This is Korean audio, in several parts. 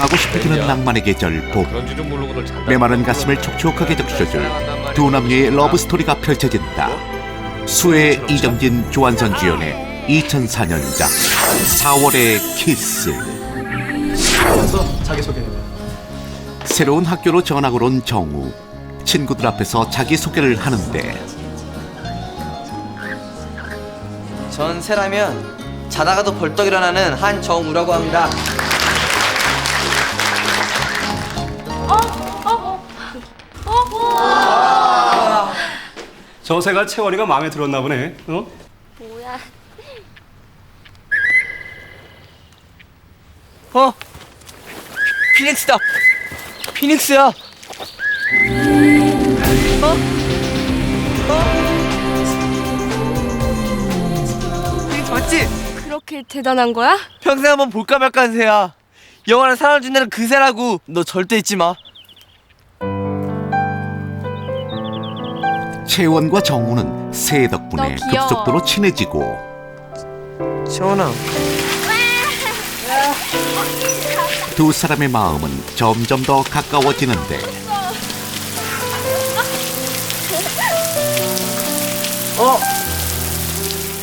사랑하고 싶어지는 낭만의 계절 봄. 메마른 가슴을 촉촉하게 적셔줄 두 남녀의 러브 스토리가 펼쳐진다. 수혜 이정진 조한선 주연의 2004년작 4월의 키스. 새로운 학교로 전학을 온 정우. 친구들 앞에서 자기소개를 하는데. 전 새라면 자다가도 벌떡 일어나는 한정우라고 합니다. 저 새가 채원이가 마음에 들었나 보네 어? 뭐야? 어? 피닉스다. 피닉스야. 어? 어? 피닉스 맞지? 그렇게 대단한 거야? 평생 한번 볼까 말까 한 새야. 영원한 사랑을 준다는 그 새라고. 너 절대 잊지 마. 채원과 정우는 새 덕분에 너 귀여워. 급속도로 친해지고 채원아. 두 사람의 마음은 점점 더 가까워지는데 어?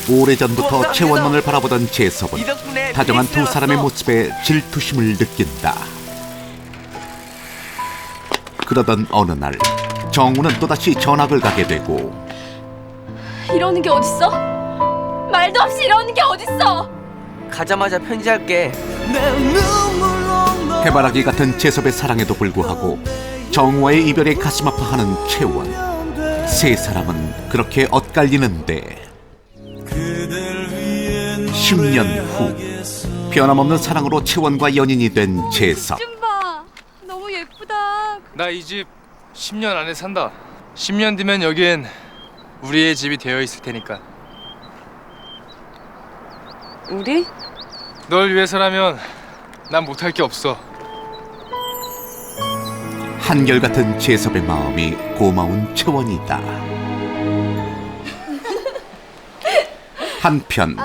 오래전부터 채원 눈을 바라보던 이 재섭은 다정한 두 사람의. 모습에 질투심을 느낀다. 그러던 어느 날 정우는 또다시 전학을 가게 되고 이러는 게 어딨어? 말도 없이 이러는 게 어딨어? 가자마자 편지할게. 해바라기 같은 재섭의 사랑에도 불구하고 정우와의 이별에 가슴 아파하는 채원 세 사람은 그렇게 엇갈리는데 10년 후 변함없는 사랑으로 채원과 연인이 된 재섭 좀 봐. 너무 예쁘다. 나 이 집 10년 안에 산다. 10년 뒤면 여기엔 우리의 집이 되어 있을 테니까. 우리? 널 위해서라면 난 못할 게 없어. 한결같은 재섭의 마음이 고마운 채원이다. 한편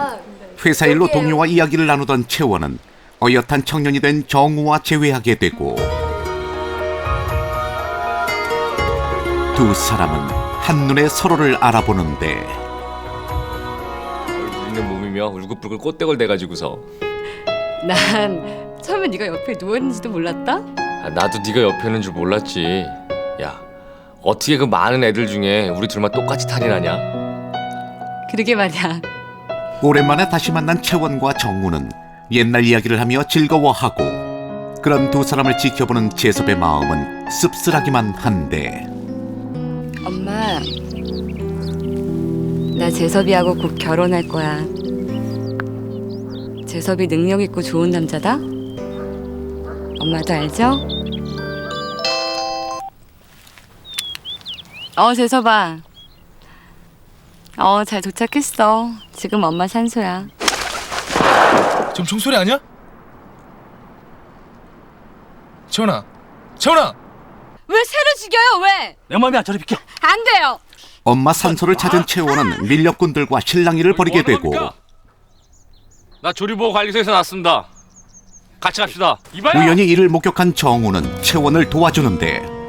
회사 일로 동료와 이야기를 나누던 채원은 어엿한 청년이 된 정우와 재회하게 되고 두 사람은 한눈에 서로를 알아보는데 있는 몸이며 울긋불긋 꽃대걸 대가지고서 난 처음에 네가 옆에 누웠는지도 몰랐다. 아, 나도 네가 옆에 있는 줄 몰랐지. 야 어떻게 그 많은 애들 중에 우리 둘만 똑같이 탈이 나냐? 그러게 말이야. 오랜만에 다시 만난 채원과 정우는 옛날 이야기를 하며 즐거워하고 그런 두 사람을 지켜보는 재섭의 마음은 씁쓸하기만 한데 엄마, 나 재섭이하고 곧 결혼할 거야. 재섭이 능력 있고 좋은 남자다. 엄마도 알죠? 어, 재섭아. 어, 잘 도착했어. 지금 엄마 산소야. 좀 총소리 아니야? 채원아, 채원아. 왜 새를 죽여요? 왜? 내 마음이 저리 비켜 안 돼요. 엄마 산소를 찾은 채원은 밀렵꾼들과 실랑이를 벌이게 되고 나 조리보호 관리소에서 나왔습니다. 같이 갑시다. 이봐요. 우연히 이를 목격한 정우는 채원을 도와주는데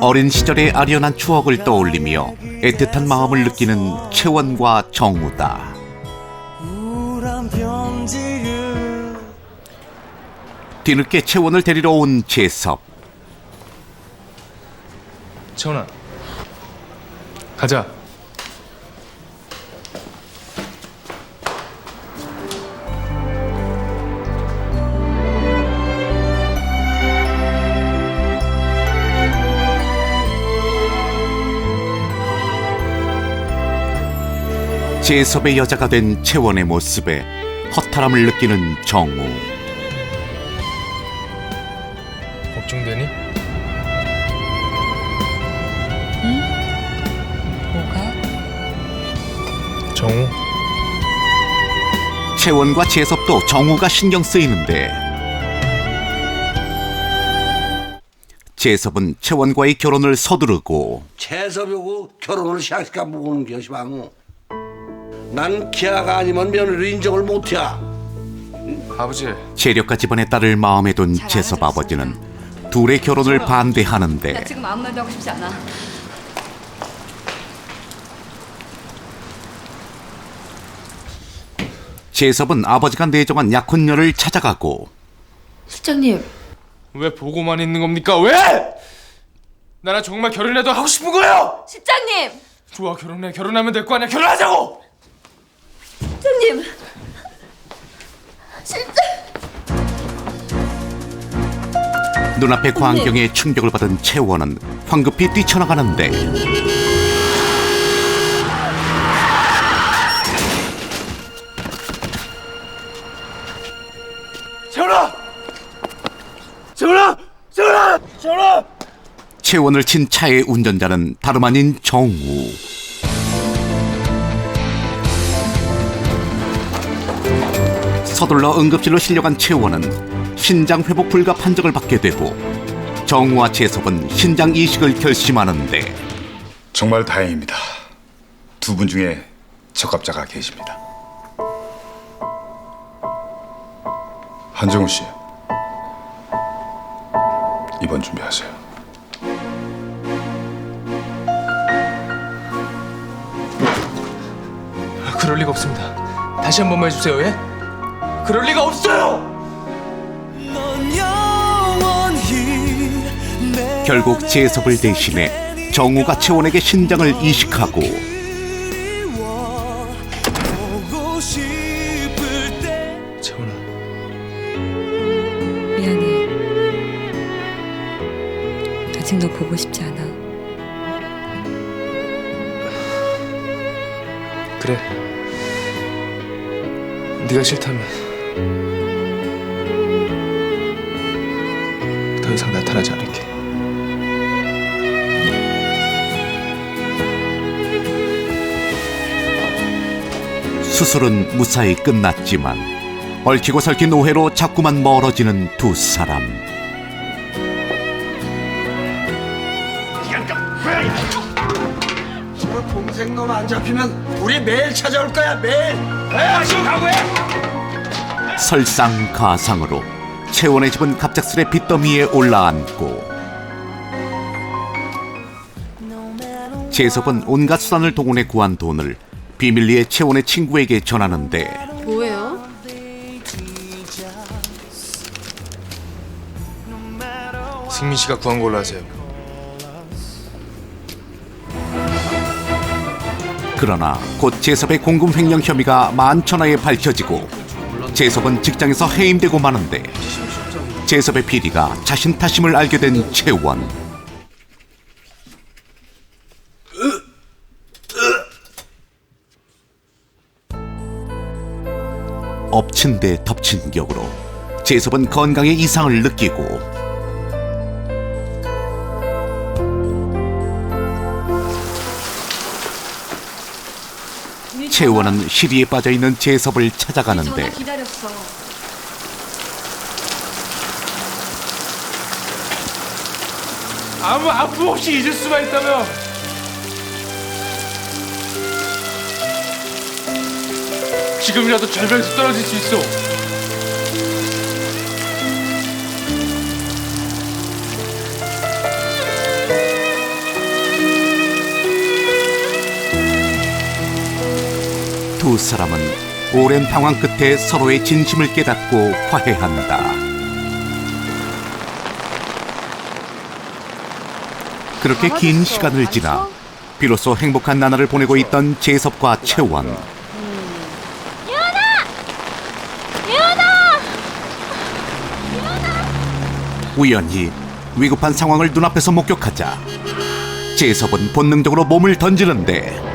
어린 시절의 아련한 추억을 떠올리며 애틋한 마음을 느끼는 채원과 정우다. 뒤늦게 채원을 데리러 온 재섭. 채원아. 가자. 재섭의 여자가 된 채원의 모습에 허탈함을 느끼는 정우. 걱정되니? 뭐가? 정우. 채원과 재섭도 정우가 신경 쓰이는데 재섭은 채원과의 결혼을 서두르고 재섭이고 결혼을 시작시켜 보는 것이 방 난 기아가 아니면 며느리 인정을 못해. 아버지. 재력가 집안의 딸을 마음에 둔 재섭 아버지는 둘의 결혼을 반대하는데. 지금 아무 말도 하고 싶지 않아. 재섭은 아버지가 내정한 약혼녀를 찾아가고. 실장님. 왜 보고만 있는 겁니까? 왜? 나랑 정말 결혼해도 하고 싶은 거예요? 실장님! 좋아 결혼해. 결혼하면 될 거 아니야. 결혼하자고 실장님. 실장 눈앞의 광경에 충격을 받은 채원은 황급히 뛰쳐나가는데. 재훈아! 재훈아! 재훈아! 재훈아! 채원을 친 차의 운전자는 다름 아닌 정우. 서둘러 응급실로 실려간 채원은 신장 회복 불가 판정을 받게 되고 정우와 재섭은 신장 이식을 결심하는데 정말 다행입니다. 두 분 중에 적합자가 계십니다. 한정우 씨, 입원 준비하세요. 그럴 리가 없습니다 다시 한 번만 해주세요 예? 그럴 리가 없어요! 결국 재섭을 대신해 정우가 채원에게 신장을 이식하고 재훈아. 미안해. 아직 너 보고 싶지 않아. 그래. 네가 싫다면 더 이상 나타나지 않을게 수술은 무사히 끝났지만 얽히고 설킨 오해로 자꾸만 멀어지는 두 사람. 동생 놈 안 잡히면 우리 매일 찾아올 거야 매일. 설상가상으로 채원의 집은 갑작스레 빚더미에 올라앉고 재섭은 온갖 수단을 동원해 구한 돈을 비밀리에 채원의 친구에게 전하는데 뭐예요? 승민 씨가 구한 걸로 하세요 그러나 곧 재섭의 공금 횡령 혐의가 만천하에 밝혀지고 재섭은 직장에서 해임되고 마는데 재섭의 PD가 자신 탓임을 알게 된 채원. 엎친 데 덮친 격으로 재섭은 건강에 이상을 느끼고 채원은 시리에 빠져 있는 재섭을 찾아가는데. 기다렸어. 아무 아픔 없이 잊을 수만 있다면 지금이라도 절벽에서 떨어질 수 있어 두 사람은 오랜 방황 끝에 서로의 진심을 깨닫고 화해한다. 그렇게 긴 시간을 지나 비로소 행복한 나날을 보내고 있던 재섭과 채원. 우연히 위급한 상황을 눈앞에서 목격하자 재섭은 본능적으로 몸을 던지는데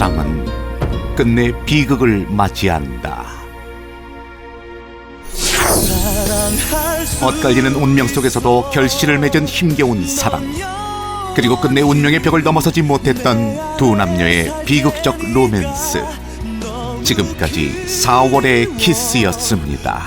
사랑은 끝내 비극을 맞이한다. 엇갈리는 운명 속에서도 결실을 맺은 힘겨운 사랑. 그리고 끝내 운명의 벽을 넘어서지 못했던 두 남녀의 비극적 로맨스. 지금까지 4월의 키스였습니다.